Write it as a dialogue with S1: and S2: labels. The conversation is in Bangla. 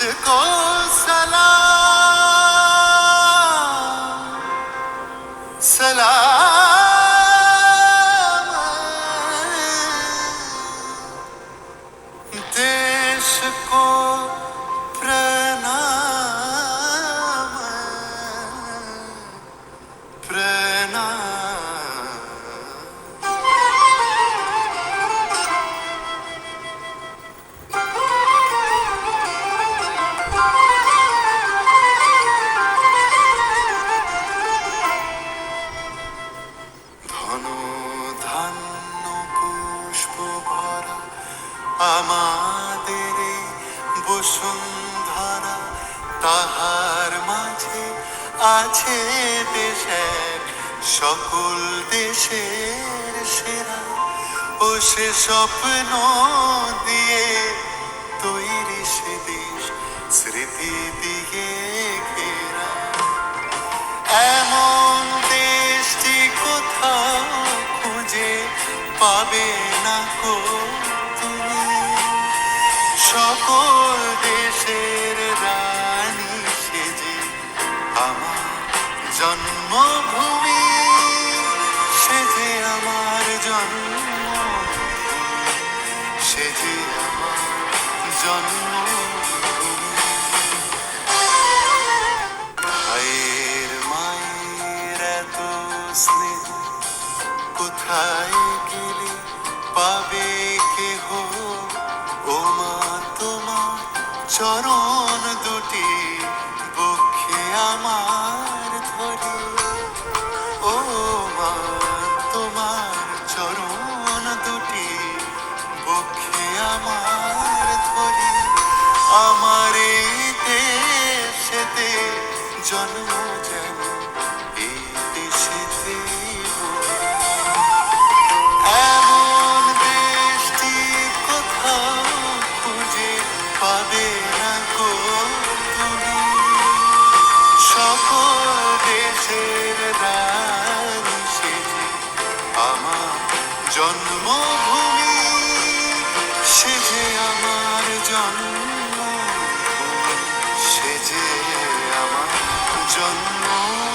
S1: मुझको আমাদের বসুন্ধরা তাহার মাঝে আছে দেশ এক সকল দেশের সেরা ও সে স্বপ্ন দিয়ে তৈরি সে দেশ, স্মৃতি দিয়ে ঘেরা। এমন দেশটি কোথাও খুঁজে পাবে না কো সকল দেশের রানী সেজে আমার জন্মভূমি, সেজে আমার জন্মভূমি, সেজে আমার ভাইয়ের মায়ের এত স্নেহ, কোথায় গেলে পাবে জন্ম যেন এই দেশেতে এমন দেশটি কোথাও খুঁজে পাবে না গো তুমি সকল দেশের রানী সেজে আমার জন্মভূমি সেজে আমার জন্মভূমি সেজে জন্মভূমি